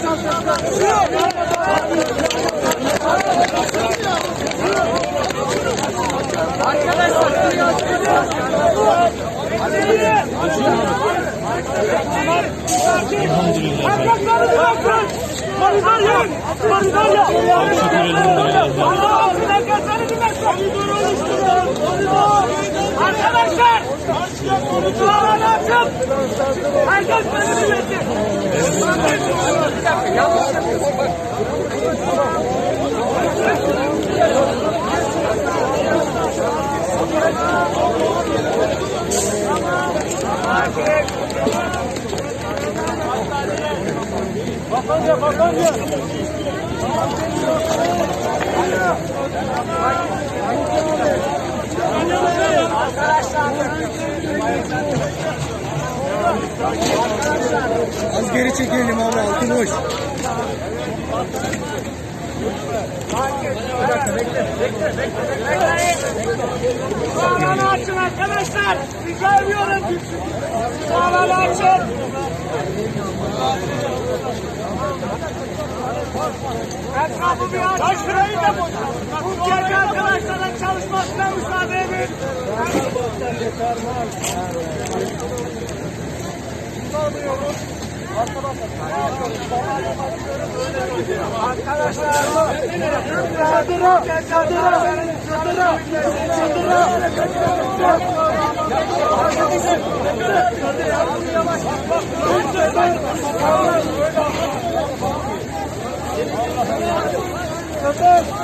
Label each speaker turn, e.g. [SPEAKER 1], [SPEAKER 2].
[SPEAKER 1] Dinlesin! Arkadaşlar!
[SPEAKER 2] Az geri çekelim abi altın hoş.
[SPEAKER 1] Dualarını açın arkadaşlar! Rica ediyorum! Dualarını açın! Etrafı bir aç! şurayı da boş! Bu gerçek arkadaşların çalışmasına müsaade edin! Arkadaşlar! Çadıra! Çadıra! Çadıra! Çadır!